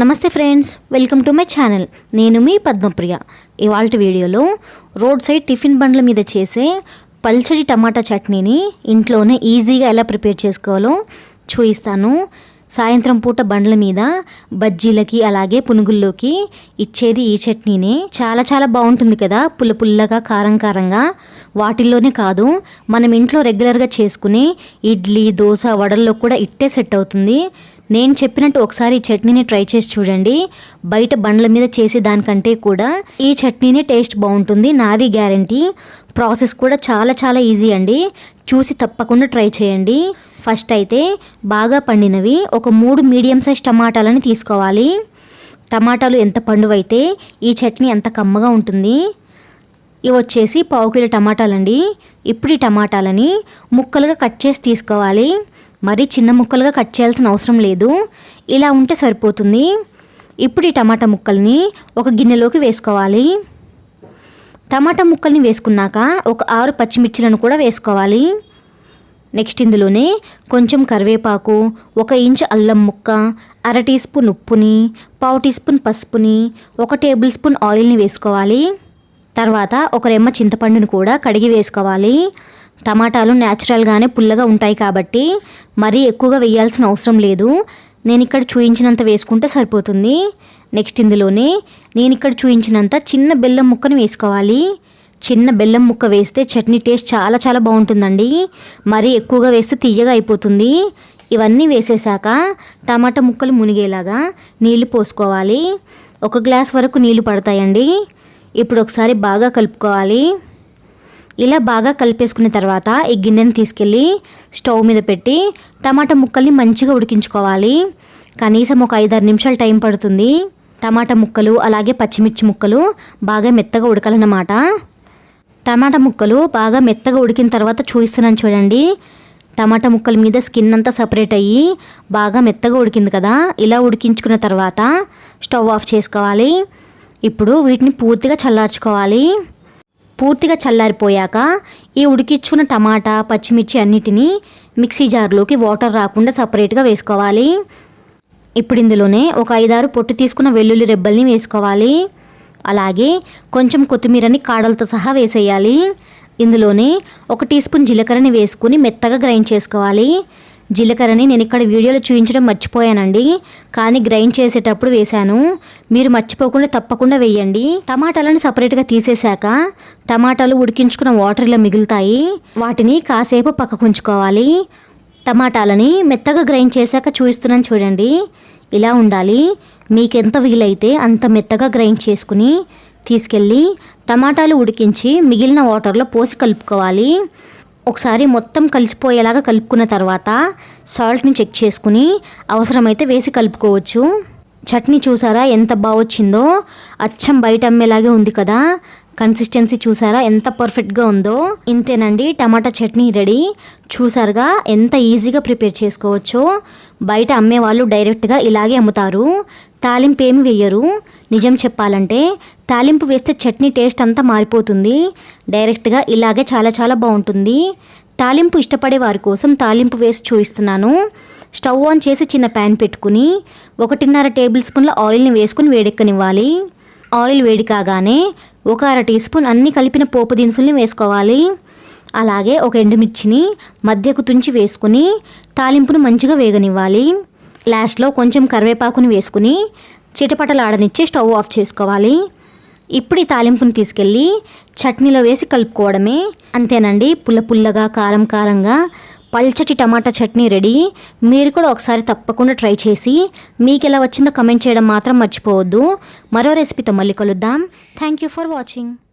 నమస్తే friends welcome to my channel. నేను మీ పద్మప్రియ. ఇవాళ వీడియోలో రోడ్ సైడ్ టిఫిన్ బండ్ల మీద చేసే పల్చడి టమాటా చట్నీని ఇంట్లోనే ఈజీగా ఎలా ప్రిపేర్ చేసుకోవాలో చూపిస్తాను. సాయంత్రం పూట బండ్ల మీద బజ్జీలకి అలాగే పునుగుల్లోకి ఇచ్చేది ఈ చట్నీనే. చాలా చాలా బాగుంటుంది కదా పుల్ల పుల్లగా కారం కారంగా. వాటిల్లోనే కాదు మనం ఇంట్లో రెగ్యులర్గా చేసుకుని ఇడ్లీ దోశ వడల్లో కూడా ఇట్టే సెట్ అవుతుంది. నేను చెప్పినట్టు ఒకసారి ఈ చట్నీని ట్రై చేసి చూడండి. బయట బండ్ల మీద చేసే దానికంటే కూడా ఈ చట్నీనే టేస్ట్ బాగుంటుంది నాది గ్యారంటీ. ప్రాసెస్ కూడా చాలా చాలా ఈజీ అండి. చూసి తప్పకుండా ట్రై చేయండి. ఫస్ట్ అయితే బాగా పండినవి ఒక మూడు మీడియం సైజ్ టమాటాలని తీసుకోవాలి. టమాటాలు ఎంత పండువైతే ఈ చట్నీ అంత కమ్మగా ఉంటుంది. ఇవి వచ్చేసి పావు కిలో టమాటాలండి. ఇప్పుడు ఈ టమాటాలని ముక్కలుగా కట్ చేసి తీసుకోవాలి. మరీ చిన్న ముక్కలుగా కట్ చేయాల్సిన అవసరం లేదు. ఇలా ఉంటే సరిపోతుంది. ఇప్పుడు ఈ టమాటా ముక్కల్ని ఒక గిన్నెలోకి వేసుకోవాలి. టమాటా ముక్కల్ని వేసుకున్నాక ఒక ఆరు పచ్చిమిర్చిలను కూడా వేసుకోవాలి. నెక్స్ట్ ఇందులోనే కొంచెం కరివేపాకు ఒక ఇంచు అల్లం ముక్క అర టీ స్పూన్ ఉప్పుని పావు టీ స్పూన్ పసుపుని ఒక టేబుల్ స్పూన్ ఆయిల్ని వేసుకోవాలి. తర్వాత ఒక రెమ్మ చింతపండుని కూడా కడిగి వేసుకోవాలి. టమాటాలు న్యాచురల్గానే పుల్లగా ఉంటాయి కాబట్టి మరీ ఎక్కువగా వేయాల్సిన అవసరం లేదు. నేను ఇక్కడ చూయించినంత వేసుకుంటే సరిపోతుంది. నెక్స్ట్ ఇందులోనే నేను ఇక్కడ చూయించినంత చిన్న బెల్లం ముక్కను వేసుకోవాలి. చిన్న బెల్లం ముక్క వేస్తే చట్నీ టేస్ట్ చాలా చాలా బాగుంటుందండి. మరీ ఎక్కువగా వేస్తే తీయగా అయిపోతుంది. ఇవన్నీ వేసేసాక టమాటా ముక్కలు మునిగేలాగా నీళ్ళు పోసుకోవాలి. ఒక గ్లాస్ వరకు నీళ్ళు పడతాయండి. ఇప్పుడు ఒకసారి బాగా కలుపుకోవాలి. ఇలా బాగా కలిపేసుకున్న తర్వాత ఈ గిన్నెని తీసుకెళ్ళి స్టవ్ మీద పెట్టి టమాటా ముక్కల్ని మంచిగా ఉడికించుకోవాలి. కనీసం ఒక ఐదారు నిమిషాలు టైం పడుతుంది. టమాటా ముక్కలు అలాగే పచ్చిమిర్చి ముక్కలు బాగా మెత్తగా ఉడకాలన్నమాట. టమాటా ముక్కలు బాగా మెత్తగా ఉడికిన తర్వాత చూపిస్తున్నాను చూడండి. టమాటా ముక్కల మీద స్కిన్ అంతా సపరేట్ అయ్యి బాగా మెత్తగా ఉడికింది కదా. ఇలా ఉడికించుకున్న తర్వాత స్టవ్ ఆఫ్ చేసుకోవాలి. ఇప్పుడు వీటిని పూర్తిగా చల్లార్చుకోవాలి. పూర్తిగా చల్లారిపోయాక ఈ ఉడికిచ్చుకున్న టమాటా పచ్చిమిర్చి అన్నిటినీ మిక్సీ జార్లోకి వాటర్ రాకుండా సపరేట్గా వేసుకోవాలి. ఇప్పుడు ఇందులోనే ఒక ఐదారు పొట్టు తీసుకున్న వెల్లుల్లి రెబ్బల్ని వేసుకోవాలి. అలాగే కొంచెం కొత్తిమీరని కాడలతో సహా వేసేయాలి. ఇందులోనే ఒక టీ స్పూన్ జీలకర్రని వేసుకుని మెత్తగా గ్రైండ్ చేసుకోవాలి. జీలకర్రని నేను ఇక్కడ వీడియోలో చూపించడం మర్చిపోయానండి. కానీ గ్రైండ్ చేసేటప్పుడు వేశాను. మీరు మర్చిపోకుండా తప్పకుండా వేయండి. టమాటాలను సపరేట్గా తీసేశాక టమాటాలు ఉడికించుకున్న వాటర్లో మిగులుతాయి. వాటిని కాసేపు పక్కకు ఉంచుకోవాలి. టమాటాలని మెత్తగా గ్రైండ్ చేశాక చూపిస్తున్నాను చూడండి. ఇలా ఉండాలి. మీకు ఎంత వీలైతే అంత మెత్తగా గ్రైండ్ చేసుకుని తీసుకెళ్ళి టమాటాలు ఉడికించి మిగిలిన వాటర్లో పోసి కలుపుకోవాలి. ఒకసారి మొత్తం కలిసిపోయేలాగా కలుపుకున్న తర్వాత సాల్ట్ని చెక్ చేసుకుని అవసరమైతే వేసి కలుపుకోవచ్చు. చట్నీ చూసారా ఎంత బాగా వచ్చిందో? అచ్చం బయట అమ్మేలాగే ఉంది కదా. కన్సిస్టెన్సీ చూసారా ఎంత పర్ఫెక్ట్గా ఉందో? ఇంతేనండి టమాటా చట్నీ రెడీ. చూసారుగా ఎంత ఈజీగా ప్రిపేర్ చేసుకోవచ్చో. బయట అమ్మే వాళ్ళు డైరెక్ట్గా ఇలాగే అమ్ముతారు. తాలింపు ఏమి వేయరు. నిజం చెప్పాలంటే తాలింపు వేస్తే చట్నీ టేస్ట్ అంతా మారిపోతుంది. డైరెక్ట్గా ఇలాగే చాలా చాలా బాగుంటుంది. తాలింపు ఇష్టపడే వారి కోసం తాలింపు వేసి చూపిస్తున్నాను. స్టవ్ ఆన్ చేసి చిన్న ప్యాన్ పెట్టుకుని ఒకటిన్నర టేబుల్ స్పూన్ల ఆయిల్ని వేసుకుని వేడెక్కనివ్వాలి. ఆయిల్ వేడి కాగానే ఒక అర టీ స్పూన్ అన్ని కలిపిన పోపు దినుసుల్ని వేసుకోవాలి. అలాగే ఒక ఎండుమిర్చిని మధ్యకు తుంచి వేసుకుని తాలింపును మంచిగా వేగనివ్వాలి. లాస్ట్లో కొంచెం కరివేపాకుని వేసుకుని చిటపటలాడనిచ్చి స్టవ్ ఆఫ్ చేసుకోవాలి. ఇప్పుడు ఈ తాలింపుని తీసుకెళ్ళి చట్నీలో వేసి కలుపుకోవడమే. అంతేనండి పుల్ల పుల్లగా కారం కారంగా పల్చటి టమాటా చట్నీ రెడీ. మీరు కూడా ఒకసారి తప్పకుండా ట్రై చేసి మీకు ఎలా వచ్చిందో కమెంట్ చేయడం మాత్రం మర్చిపోవద్దు. మరో రెసిపీతో మళ్ళీ కలుద్దాం. Thank you for watching.